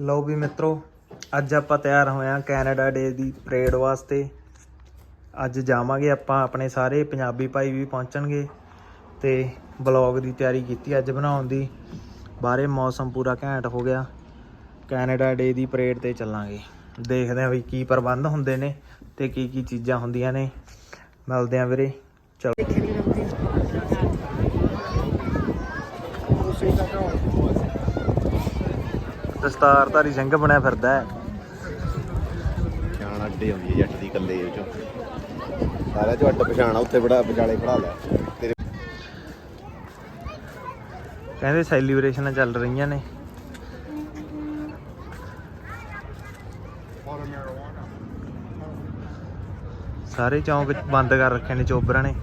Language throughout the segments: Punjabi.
ਲਓ ਵੀ ਮਿੱਤਰੋ, ਅੱਜ ਆਪਾਂ ਤਿਆਰ ਹੋਏ ਆ ਕੈਨੇਡਾ ਡੇ ਦੀ ਪਰੇਡ ਵਾਸਤੇ। ਅੱਜ ਜਾਵਾਂਗੇ ਆਪਾਂ ਆਪਣੇ ਸਾਰੇ ਪੰਜਾਬੀ ਭਾਈ ਵੀ ਪਹੁੰਚਣਗੇ ਤੇ ਬਲੌਗ ਦੀ ਤਿਆਰੀ ਕੀਤੀ ਅੱਜ ਬਣਾਉਣ ਦੀ। ਬਾਹਰੇ ਮੌਸਮ ਪੂਰਾ ਘੈਂਟ ਹੋ ਗਿਆ। ਕੈਨੇਡਾ ਡੇ ਦੀ ਪਰੇਡ ਤੇ ਚੱਲਾਂਗੇ। ਦੇਖਦੇ ਆ ਵੀ ਕੀ ਪ੍ਰਬੰਧ ਹੁੰਦੇ ਨੇ ਤੇ ਕੀ ਕੀ ਚੀਜ਼ਾਂ ਹੁੰਦੀਆਂ ਨੇ। ਮਿਲਦੇ ਆ ਵੀਰੇ ਚਲੋ ਦਸਤਾਰਧਾਰੀ ਸਿੰਘ ਬਣਿਆ ਫਿਰਦਾ ਹੈ। ਪਛਾਣ ਅੱਡੇ ਆਉਂਦੀ ਹੈ ਜੱਟ ਦੀ ਕੱਲੇ ਉਹ ਚੋਂ ਸਾਰਿਆਂ ਚੋਂ ਅੱਡ ਪਛਾਣ ਆ ਉੱਥੇ ਬੜਾ ਵਿਚਾਲੇ ਪੜਾ ਲੈ ਤੇਰੇ ਕਹਿੰਦੇ ਸੈਲੀਬ੍ਰੇਸ਼ਨਾਂ ਚੱਲ ਰਹੀਆਂ ਨੇ। ਸਾਰੇ ਚੌਂਕ ਬੰਦ ਕਰ ਰੱਖੇ ਨੇ ਚੋਬਰਾਂ ਨੇ।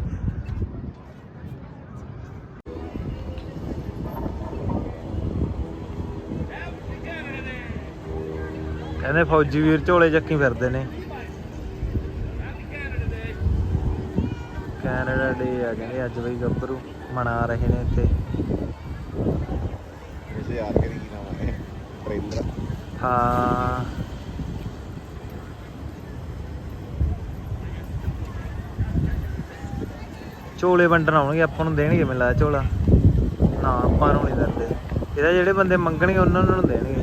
ਕਹਿੰਦੇ ਫੌਜੀ ਵੀਰ ਝੋਲੇ ਚੱਕੀ ਫਿਰਦੇ ਨੇ। ਕੈਨੇਡਾ ਡੇ ਆ ਕਹਿੰਦੇ ਅੱਜ ਬਈ ਗੱਭਰੂ ਮਨਾ ਰਹੇ ਨੇ ਇੱਥੇ। ਇਸੇ ਯਾਰ ਕਰੀ ਕੀ ਨਾਮ ਹੈ ਟ੍ਰੇਲਰ ਹਾਂ। ਝੋਲੇ ਵੰਡਣ ਆਉਣਗੇ ਆਪਾਂ ਨੂੰ ਦੇਣਗੇ ਮੈਨੂੰ ਲੱਗਦਾ ਝੋਲਾ। ਨਾ ਆਪਾਂ ਨੂੰ ਨਹੀਂ ਦਿੰਦੇ। ਇਹਦਾ ਜਿਹੜੇ ਬੰਦੇ ਮੰਗਣਗੇ ਉਹਨਾਂ ਨੂੰ ਦੇਣਗੇ।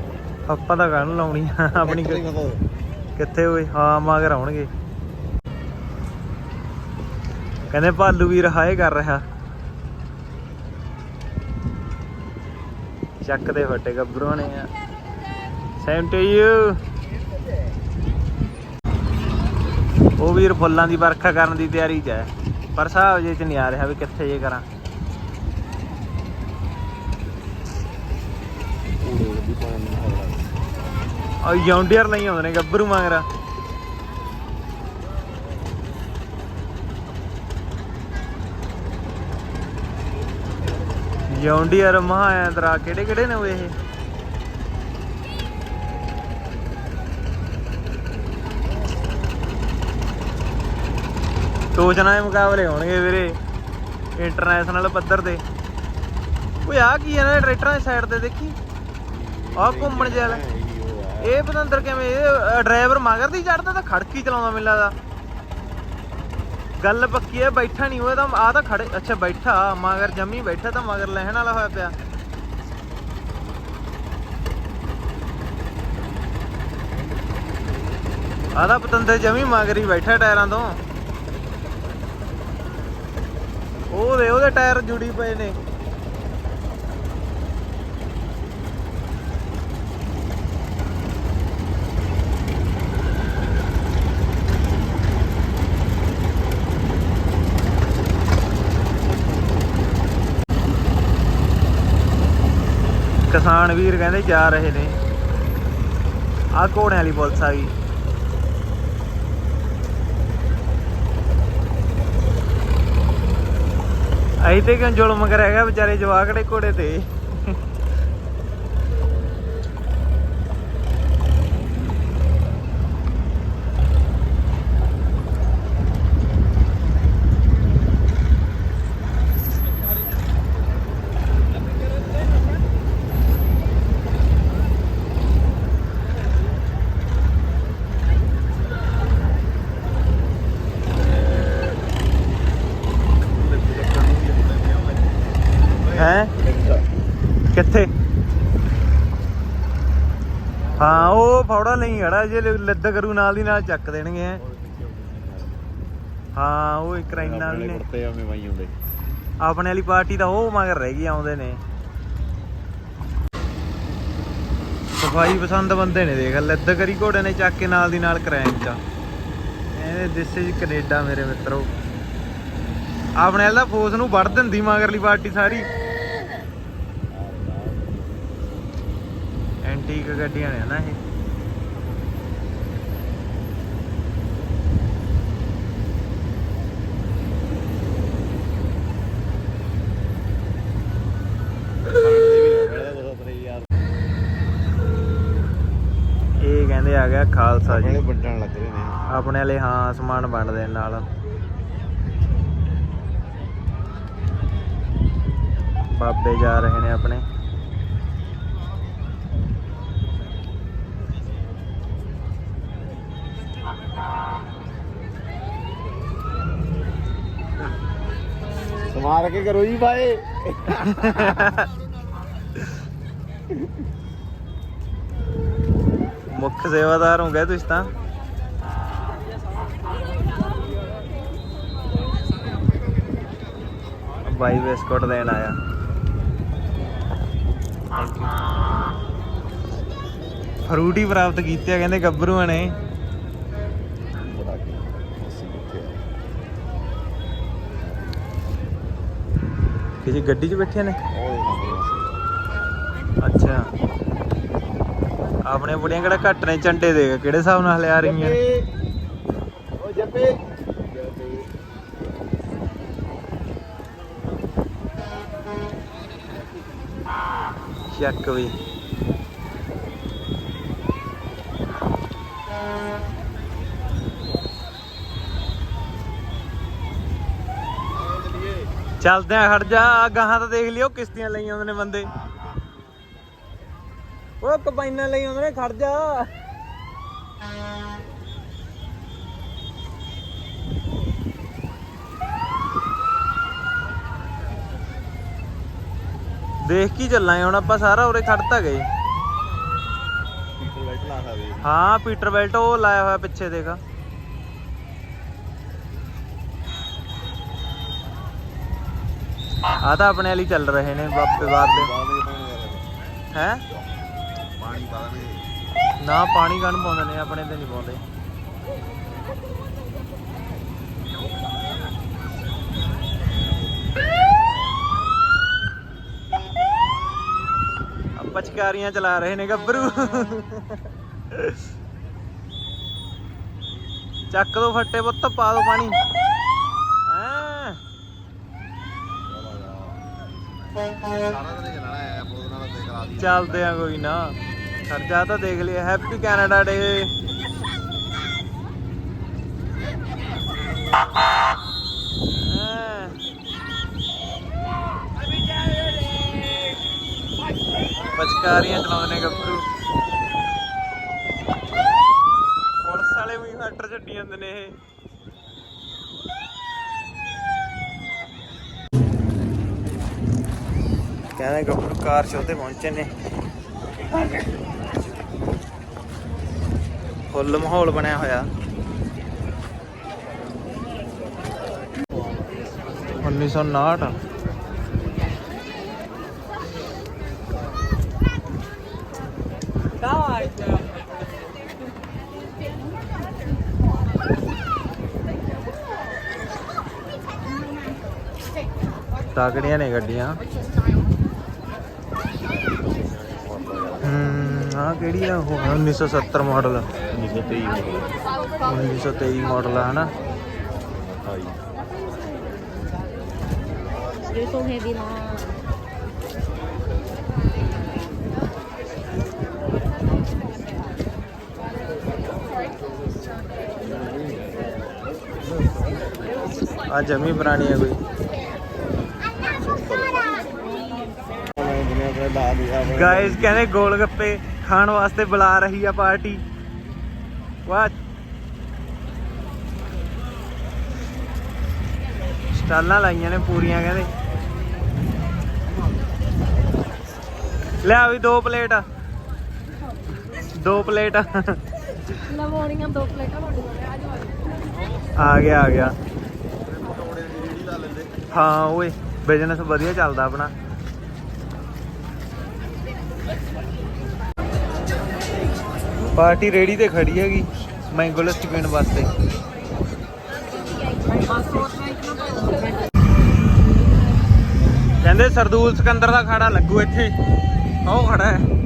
ਆਪਾਂ ਤਾਂ ਕਾਹਨੂੰ ਲਾਉਣੀ ਆ ਆਪਣੀ ਕਿੱਥੇ ਹੋਏ? ਹਾਂ ਮਗਰ ਆਉਣਗੇ। ਕਹਿੰਦੇ ਭਾਲੂ ਵੀਰ ਹਾਏ ਕਰ ਰਿਹਾ। ਚੱਕ ਦੇ ਫੱਟੇ ਗੱਭਰੂਆਂ ਨੇ ਆ। ਸੇਮ ਟੂ ਯੂ ਉਹ ਵੀਰ ਫੁੱਲਾਂ ਦੀ ਵਰਖਾ ਕਰਨ ਦੀ ਤਿਆਰੀ 'ਚ ਹੈ। ਪਰ ਹਿਸਾਬ ਜੇ ਚ ਨਹੀਂ ਆ ਰਿਹਾ ਵੀ ਕਿੱਥੇ ਜੇ ਕਰਾਂ ਪੂਰੇ ਦੀ ਪਾਣ ਨਹੀਂ ਆ ਜੌਂਡੀਅਰ ਨਹੀਂ ਆਉਂਦੇ ਨੇ, ਗੱਭਰੂ ਮੰਗਰਾ। ਜੌਂਡੀਅਰ ਮਹਾਂਦਰਾ ਕਿਹੜੇ ਕਿਹੜੇ ਨੇ ਓਏ ਇਹ? ਟੋਚਨਾ ਦੇ ਮੁਕਾਬਲੇ ਹੋਣਗੇ ਵੀਰੇ ਇੰਟਰਨੈਸ਼ਨਲ ਪੱਧਰ ਤੇ। ਓਏ ਆ ਕੀ ਇਹਨਾਂ ਦੇ ਟਰੈਕਟਰਾਂ ਦੀ ਸਾਈਡ ਤੇ ਦੇਖੀ। ਆਹ ਘੁੰਮਣ ਜਿਹਾ ਇਹ ਪਤੰਦਰ ਕਿਵੇਂ? ਇਹ ਡਰਾਈਵਰ ਮਗਰ ਦੀ ਚੜਦਾ, ਤਾਂ ਖੜਕੀ ਚਲਾਉਂਦਾ ਮੈਨੂੰ ਲੱਗਦਾ। ਗੱਲ ਪੱਕੀ ਹੈ, ਬੈਠਾ ਨਹੀਂ ਹੋਇਆ ਤਾਂ ਆ ਤਾਂ ਖੜੇ, ਅੱਛਾ, ਬੈਠਾ, ਮਗਰ ਜੰਮੀ, ਬੈਠਾ ਤਾਂ ਮਗਰ ਲੈਣ ਵਾਲਾ ਹੋਇਆ ਪਿਆ। ਆ ਪਤੰਦਰ ਜਮੀ, ਮਗਰ ਹੀ ਬੈਠਾ ਟਾਇਰਾਂ ਤੋਂ। ਉਹਦੇ ਉਹਦੇ ਟਾਇਰ ਜੁੜੀ ਪਏ ਨੇ। ਕਿਸਾਨ ਵੀਰ ਕਹਿੰਦੇ ਜਾ ਰਹੇ ਨੇ। ਆ ਘੋੜਿਆਂ ਵਾਲੀ ਪੁਲਿਸ ਆ ਗਈ। ਅਈ ਤੇ ਕਿਉਂ ਜ਼ੁਲਮ ਕਰਿਆ ਗਿਆ ਵਿਚਾਰੇ ਜਵਾਕੜੇ ਘੋੜੇ ਤੇ। ਹੈ? ਕਿੱਥੇ? ਹਾਂ ਉਹ ਫੌੜਾ ਨਹੀਂ ਖੜਾ ਜੇ ਲੱਦ ਕਰੂ ਨਾਲ ਦੀ ਨਾਲ ਚੱਕ ਦੇਣਗੇ ਹੈਂ। ਹਾਂ ਉਹ ਇੱਕ ਰਾਈਨਾ ਵੀ ਨੇ ਆਪਣੇ ਵਾਲੀ ਪਾਰਟੀ ਤਾਂ ਉਹ ਮਗਰ ਰਹਿ ਗਈ ਆਉਂਦੇ ਨੇ। ਸਫ਼ਾਈ ਪਸੰਦ ਬੰਦੇ ਨੇ ਦੇਖ ਲੱਦ ਕਰੀ ਘੋੜੇ ਨੇ ਚੱਕ ਕੇ ਨਾਲ ਦੀ ਨਾਲ ਕਰਾਇਆ ਚ। ਇਹਦੇ ਦਿਸ ਇਜ਼ ਕੈਨੇਡਾ ਮੇਰੇ ਮਿੱਤਰੋ। ਆਪਣੇ ਵਾਲਾ ਫੋਸ ਨੂੰ ਵੜ ਦਿੰਦੀ ਮਗਰਲੀ ਪਾਰਟੀ ਸਾਰੀ। ਐਂਟੀਕ ਗੱਡੀਆਂ ਨੇ ਨਾ ਇਹ। ਇਹ ਕਹਿੰਦੇ ਆ ਗਿਆ ਖਾਲਸਾ ਜੀ। ਆਪਣੇ ਵੱਡਣ ਲੱਗ ਰਹੇ ਨੇ। ਆਪਣੇ ਵਾਲੇ ਹਾਂ ਸਮਾਨ ਵੰਡ ਦੇਣ ਨਾਲ। ਬਾਬੇ ਜਾ ਰਹੇ ਨੇ ਆਪਣੇ। ਮਾਰ ਕੇ ਕਰੋ ਜੀ ਬਾਏ। ਮੁੱਖ ਸੇਵਾਦਾਰ ਹੋ ਗਏ ਤੁਸੀਂ ਤਾਂ। ਬਾਈ ਬਿਸਕੁਟ ਦੇਣ ਆਇਆ। ਫਰੂਟ ਹੀ ਪ੍ਰਾਪਤ ਕੀਤੇ ਆ, ਕਹਿੰਦੇ ਗੱਭਰੂਆਂ ਨੇ ਬੜਾ ਕੀ ਅਸੀਂ ਕਿੱਥੇ ਆ ਕਿਸੇ ਗੱਡੀ 'ਚ ਬੈਠੇ ਨੇ? ਅੱਛਾ। ਆਪਣੇ ਬੁੜੀਆਂ ਕਿਹੜਾ ਘੱਟ ਨੇ ਝੰਡੇ ਦੇ ਕਿਹੜੇ ਹਿਸਾਬ ਨਾਲ ਲਿਆ ਰਹੀਆਂ? ਉਹ ਜੱਪੇ ਚੱਕ ਵੀ। ਚੱਲਦੇ ਆ ਖੜ ਜਾ ਗਾਹਾਂ ਤਾਂ ਦੇਖ ਲਿਓ ਕਿਸ਼ਤੀਆਂ ਲਈ ਆਉਂਦੇ ਨੇ ਬੰਦੇ। ਉਹ ਕਬਾਈਨਾਂ ਲਈ ਆਉਂਦੇ ਨੇ ਖੜ ਜਾ। ਦੇਖ ਕੀ ਚੱਲਾਂਗੇ ਹੁਣ ਆਪਾਂ ਸਾਰਾ ਉਰੇ ਖੜਤਾ ਗਏ। ਹਾਂ। ਪੀਟਰ ਬੈਲਟ ਉਹ ਲਾਇਆ ਹੋਇਆ ਪਿੱਛੇ ਦੇਖ। ਆ ਤਾਂ ਆਪਣੇ ਵਾਲੀ ਚੱਲ ਰਹੇ ਨੇ ਬਾਬੇ ਬਾਬੇ ਹੈ? ਪਾਣੀ ਪਾ ਦੇ ਨਾ ਪਾਣੀ ਕਣ ਪਾਉਂਦੇ ਨੇ? ਆਪਣੇ ਤੇ ਨਹੀਂ ਪਾਉਂਦੇ। ਪਚਕਾਰੀਆਂ ਚਲਾ ਰਹੇ ਨੇ ਗੱਭਰੂ। ਚੱਕ ਦੋ ਫੱਟੇ ਪੁੱਤ ਪਾ ਦੋ ਪਾਣੀ ਹੈਂ ਸਾਰਾ ਦਿਨ ਚੱਲਣਾ ਹੈ ਬੋਲ ਨਾਲ ਤੇ ਕਰਾ ਦੀ ਚੱਲਦੇ ਆ ਕੋਈ ਨਾ। ਖਰਚਾ ਤਾਂ ਦੇਖ ਲਿਆ ਹੈਪੀ ਕੈਨੇਡਾ ਡੇ ਪਚਕਾਰੀਆਂ ਚਲਾਉਂਦੇ ਨੇ ਗੱਭਰੂ ਪੁਲਿਸ ਵਾਲੇ ਵੀ ਹਟਰ ਛੱਡੀ ਜਾਂਦੇ ਨੇ ਇਹ ਕਹਿੰਦੇ ਗੱਭਰੂ ਕਾਰ ਸ਼ੋਅ ਤੇ ਪਹੁੰਚੇ ਨੇ। ਫੁੱਲ ਮਾਹੌਲ ਬਣਿਆ ਹੋਇਆ। 1959 ਤਾਕੜੀਆਂ ਨੇ ਗੱਡੀਆਂ। ਹਾਂ ਕਿਹੜੀ ਆ ਉਹ? 1970 ਮਾਡਲ 1923 ਮਾਡਲ 1923 ਮਾਡਲ ਆ ਹਨਾ? ਹਾਈ ਇਹ ਤੋਂ ਹੈਵੀ ਨਾ। ਆ ਜਮੀ ਪੁਰਾਣੀ ਹੈ ਕੋਈ। ਗਾਇਸ ਕਹਿੰਦੇ ਗੋਲ ਗੱਪੇ। ਖਾਣ ਵਾਸਤੇ ਬੁਲਾ ਰਹੀ ਆ ਪਾਰਟੀ। ਵਾਹ। ਸਟਾਲਾਂ ਲਾਈਆਂ ਨੇ ਪੂਰੀਆਂ ਕਹਿੰਦੇ। ਲੈ ਵੀ ਦੋ ਪਲੇਟ। ਦੋ ਪਲੇਟ। ਲਵਾਉਣੀਆਂ ਦੋ ਪਲੇਟਾਂ ਤੁਹਾਡੀਆਂ ਆ ਆ ਗਿਆ ਆ ਗਿਆ। ਹਾਂ ਓਏ ਬਿਜ਼ਨਸ ਵਧੀਆ ਚੱਲਦਾ ਆਪਣਾ। ਪਾਰਟੀ ਰੇੜੀ ਤੇ ਖੜੀ ਹੈਗੀ ਮੈਂਗੋ ਲੱਸੀ ਪੀਣ ਵਾਸਤੇ। ਕਹਿੰਦੇ ਸਰਦੂਲ ਸਿਕੰਦਰ ਦਾ ਖਾੜਾ ਲੱਗੂ ਇੱਥੇ। ਉਹ ਖੜਾ ਹੈ।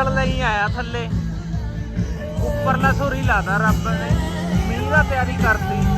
ਬੱਦਲ ਲਈ ਆਇਆ ਥੱਲੇ। ਉੱਪਰਲਾ ਸੋਰੀ ਹੀ ਲਾਦਾ ਰੱਬ ਨੇ। ਮੀਂਹ ਦਾ ਤਿਆਰੀ ਕਰਤੀ।